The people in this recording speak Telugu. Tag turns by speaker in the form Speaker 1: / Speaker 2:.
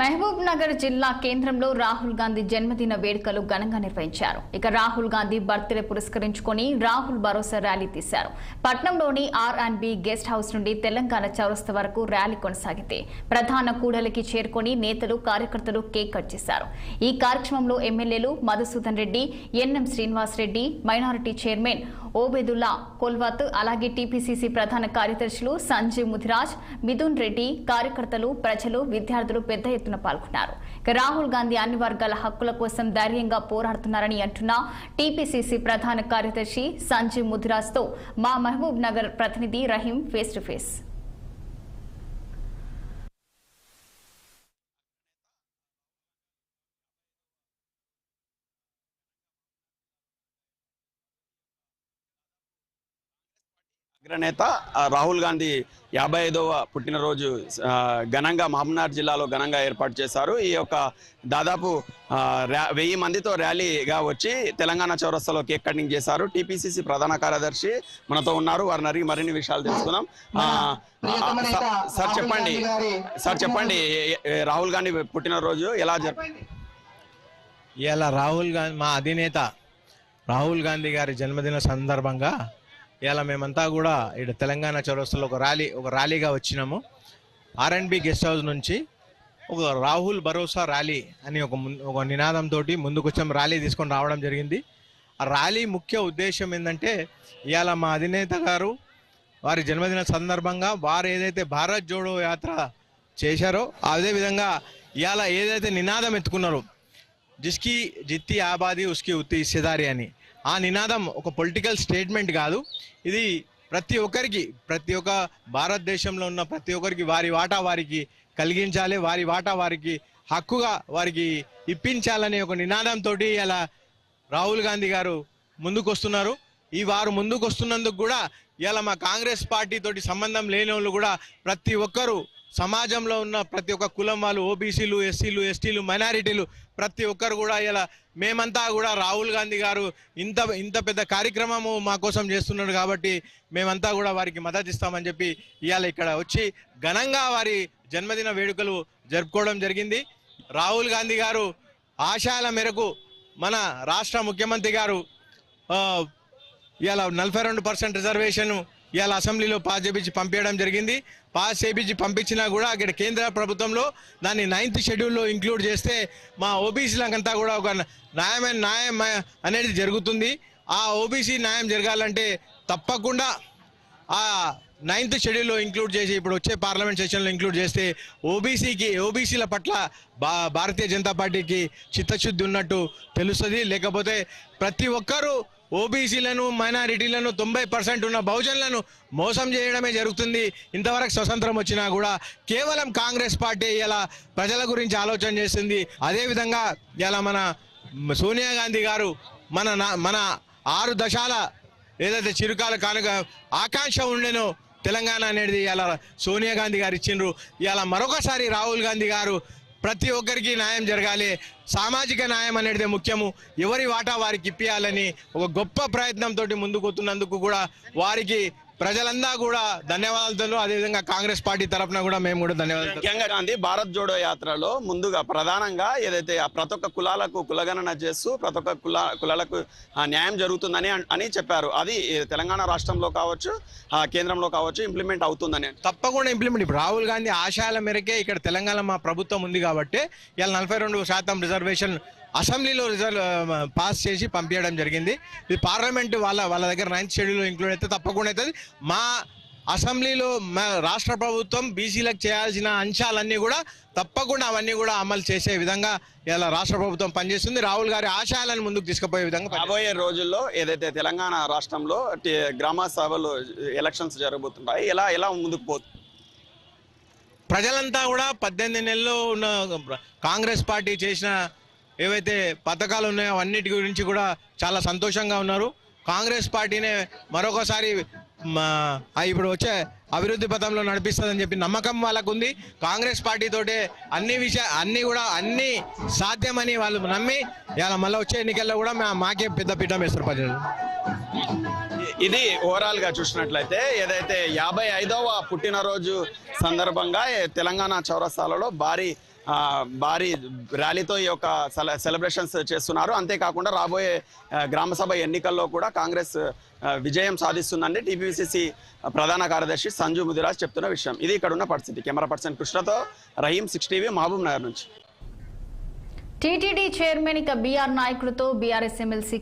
Speaker 1: మహబూబ్ నగర్ జిల్లా కేంద్రంలో రాహుల్ గాంధీ జన్మదిన వేడుకలు ఘనంగా నిర్వహించారు. ఇక రాహుల్ గాంధీ బర్త్డే పురస్కరించుకొని రాహుల్ భరోసా ర్యాలీ తీశారు. పట్నంలోని R and B guest house నుండి తెలంగాణ చౌరస్త వరకు ర్యాలీ కొనసాగితే ప్రధాన కూడలికి చేరుకొని నేతలు కార్యకర్తలు కేక్ కట్ చేశారు. ఈ కార్యక్రమంలో ఎమ్మెల్యేలు Madhusudan Reddy NM Srinivas Reddy minority chairman Obaidullah కొల్వత్ అలాగే టీపీసీసీ ప్రధాన కార్యదర్శులు సంజీవ్ ముదిరాజ్ మిథున్ రెడ్డి కార్యకర్తలు ప్రజలు విద్యార్థులు పెద్ద ఎత్తున పాల్గొన్నారు. రాహుల్ గాంధీ అన్ని వర్గాల హక్కుల కోసం ధైర్యంగా పోరాడుతున్నారని అంటున్న టీపీసీసీ ప్రధాన కార్యదర్శి సంజీవ్ ముదిరాజ్తో మా మహబూబ్ నగర్ ప్రతినిధి రహీం ఫేస్ టు ఫేస్
Speaker 2: అగ్రనేత రాహుల్ గాంధీ యాభై ఐదవ పుట్టినరోజు ఘనంగా మహబూబ్నగర్ జిల్లాలో ఘనంగా ఏర్పాటు చేశారు. ఈ యొక్క దాదాపు వెయ్యి మందితో ర్యాలీగా వచ్చి తెలంగాణ చౌరస్తాలో కేక్ కటింగ్ చేశారు? టీపీసీసీ ప్రధాన కార్యదర్శి మనతో ఉన్నారు. వారిని అడిగి మరిన్ని విషయాలు తెలుసుకుందాం. సార్- సార్ చెప్పండి. సార్ చెప్పండి. రాహుల్ గాంధీ పుట్టినరోజు ఎలా జరుపు
Speaker 3: ఇవాళ రాహుల్ గాంధీ మా అధినేత రాహుల్ గాంధీ గారి జన్మదిన సందర్భంగా ఇవాళ మేమంతా కూడా ఇక్కడ తెలంగాణ చౌరస్తలో ఒక ర్యాలీ ఒక ర్యాలీగా వచ్చినాము. ఆర్ఎండ్బి గెస్ట్ హౌస్ నుంచి ఒక రాహుల్ భరోసా ర్యాలీ అని ఒక ఒక నినాదంతో ముందుకొచ్చాం. ర్యాలీ తీసుకొని రావడం జరిగింది. ఆ ర్యాలీ ముఖ్య ఉద్దేశం ఏంటంటే ఇవాళ మా అధినేత గారు వారి జన్మదిన సందర్భంగా వారు ఏదైతే భారత్ జోడో యాత్ర చేశారో అదే విధంగా ఇవాళ ఏదైతే నినాదం ఎత్తుకున్నారో జిస్కి జిత్తి ఆబాది ఉస్కి ఉత్తి సిదారి అని ఆ నినాదం ఒక పొలిటికల్ స్టేట్మెంట్ కాదు. ఇది ప్రతి ఒక్కరికి ప్రతి ఒక్క భారతదేశంలో ఉన్న ప్రతి ఒక్కరికి వారి వాటా వారికి కలిగించాలి వారి వాటా వారికి హక్కుగా వారికి ఇప్పించాలనే ఒక నినాదంతో ఇలా రాహుల్ గాంధీ గారు ముందుకొస్తున్నారు. ఈ వారు ముందుకు వస్తున్నందుకు కూడా ఇలా మా కాంగ్రెస్ పార్టీ తోటి సంబంధం లేని వాళ్ళు కూడా ప్రతి ఒక్కరూ సమాజంలో ఉన్న ప్రతి ఒక్క కులం వాళ్ళు ఓబీసీలు ఎస్సీలు ఎస్టీలు మైనారిటీలు ప్రతి ఒక్కరు కూడా ఇలా మేమంతా కూడా రాహుల్ గాంధీ గారు ఇంత ఇంత పెద్ద కార్యక్రమము మా కోసం చేస్తున్నాడు కాబట్టి మేమంతా కూడా వారికి మద్దతు ఇస్తామని చెప్పి ఇవాళ ఇక్కడ వచ్చి ఘనంగా వారి జన్మదిన వేడుకలు జరుపుకోవడం జరిగింది. రాహుల్ గాంధీ గారు ఆశయాల మేరకు మన రాష్ట్ర ముఖ్యమంత్రి గారు ఇవాళ నలభై రెండు పర్సెంట్ రిజర్వేషన్ ఇవాళ అసెంబ్లీలో పాస్ చేపించి పంపించడం జరిగింది. పాస్ చేపించి పంపించినా కూడా అక్కడ కేంద్ర ప్రభుత్వంలో దాన్ని నైన్త్ షెడ్యూల్లో ఇంక్లూడ్ చేస్తే మా ఓబీసీలకంతా కూడా ఒక న్యాయమైన న్యాయం అనేది జరుగుతుంది. ఆ ఓబీసీ న్యాయం జరగాలంటే తప్పకుండా ఆ నైన్త్ షెడ్యూల్లో ఇంక్లూడ్ చేసి ఇప్పుడు వచ్చే పార్లమెంట్ సెషన్లో ఇంక్లూడ్ చేస్తే ఓబీసీకి ఓబీసీల పట్ల భా భారతీయ జనతా పార్టీకి చిత్తశుద్ధి ఉన్నట్టు తెలుస్తుంది. లేకపోతే ప్రతి ఒక్కరూ ఓబీసీలను మైనారిటీలను తొంభై పర్సెంట్ ఉన్న బహుజనులను మోసం చేయడమే జరుగుతుంది. ఇంతవరకు స్వతంత్రం వచ్చినా కూడా కేవలం కాంగ్రెస్ పార్టీ ఇలా ప్రజల గురించి ఆలోచన చేస్తుంది. అదేవిధంగా ఇలా మన సోనియా గాంధీ గారు మన నా- మన ఆరు దశాల ఏదైతే చిరుకాల కానుక ఆకాంక్ష ఉండేనో తెలంగాణ అనేది ఇలా సోనియా గాంధీ గారు ఇచ్చిండ్రు. ఇలా మరొకసారి రాహుల్ గాంధీ గారు ప్రతి ఒక్కరికి న్యాయం జరగాలి. సామాజిక న్యాయం అనేది ముఖ్యము. ఎవరి వాటా వారికి ఇప్పియాలని ఒక గొప్ప ప్రయత్నంతో ముందుకు వస్తున్నందుకు కూడా వారికి ప్రజలంతా కూడా ధన్యవాదాలతో అదేవిధంగా కాంగ్రెస్ పార్టీ తరఫున కూడా మేము కూడా ధన్యవాదాలు
Speaker 2: ముఖ్యంగా గాంధీ భారత్ జోడో యాత్రలో ముందుగా ప్రధానంగా ఏదైతే ఆ ప్రతి ఒక్క కులాలకు కులగణన చేస్తూ ప్రతి ఒక్క కుల కులాలకు న్యాయం జరుగుతుందని అన్- చెప్పారు. అది తెలంగాణ రాష్ట్రంలో కావచ్చు ఆ, కేంద్రంలో కావచ్చు ఇంప్లిమెంట్ అవుతుందని.
Speaker 3: తప్పకుండా ఇంప్లిమెంట్ ఇప్పుడు రాహుల్ గాంధీ ఆశయాల మేరకే ఇక్కడ తెలంగాణ మా ప్రభుత్వం ఉంది కాబట్టి ఇలా నలభై రెండు శాతం రిజర్వేషన్ అసెంబ్లీలో రిజర్వ్ పాస్ చేసి పంపించడం జరిగింది. ఇది పార్లమెంట్ వాళ్ళ వాళ్ళ దగ్గర నైన్త్ షెడ్యూల్ ఇంక్లూడ్ అయితే తప్పకుండా అవుతుంది. మా అసెంబ్లీలో మా రాష్ట్ర ప్రభుత్వం బీసీలకు చేయాల్సిన అంశాలన్నీ కూడా తప్పకుండా అవన్నీ కూడా అమలు చేసే విధంగా ఇలా రాష్ట్ర ప్రభుత్వం పనిచేస్తుంది. రాహుల్ గారి ఆశయాలను ముందుకు తీసుకుపోయే విధంగా.
Speaker 2: రాబోయే రోజుల్లో ఏదైతే తెలంగాణ రాష్ట్రంలో గ్రామ సభలు ఎలక్షన్స్ జరగబోతుంటాయి ఎలా ఎలా ముందుకు పోతుంది
Speaker 3: ప్రజలంతా కూడా పద్దెనిమిది నెలల్లో ఉన్న కాంగ్రెస్ పార్టీ చేసిన ఏవైతే పథకాలు ఉన్నాయో అన్నిటి గురించి కూడా చాలా సంతోషంగా ఉన్నారు. కాంగ్రెస్ పార్టీనే మరొకసారి మా ఇప్పుడు వచ్చే అభివృద్ధి పథంలో నడిపిస్తుందని చెప్పి నమ్మకం వాళ్ళకు ఉంది కాంగ్రెస్ పార్టీతోటే అన్ని విషయ అన్ని కూడా అన్ని సాధ్యమని వాళ్ళు నమ్మి ఇలా మళ్ళీ వచ్చే ఎన్నికల్లో కూడా మా మాకే పెద్ద పీఠం వేస్తారు ప్రజలు.
Speaker 2: ఇది ఓవరాల్గా చూసినట్లయితే ఏదైతే యాభై ఐదవ పుట్టినరోజు సందర్భంగా తెలంగాణ చౌరస్తాలలో భారీ భారీ ర్యాలీతో ఈ యొక్క సెల సెలబ్రేషన్స్ చేస్తున్నారు. అంతేకాకుండా రాబోయే గ్రామసభ గ్రామ సభ ఎన్నికల్లో కూడా కాంగ్రెస్ విజయం సాధిస్తుందండి. టీపీసీసీ ప్రధాన కార్యదర్శి సంజు ముదిరాజ్ చెప్తున్న విషయం. ఇది ఇక్కడ ఉన్న పరిస్థితి. కెమెరా పర్సన్ కృష్ణతో Rahim six TV Mahabubnagar నుంచి.
Speaker 1: టీటీడీ చైర్మన్ ఇక బీఆర్ నాయకులతో బీఆర్ఎస్ ఎమ్మెల్సీ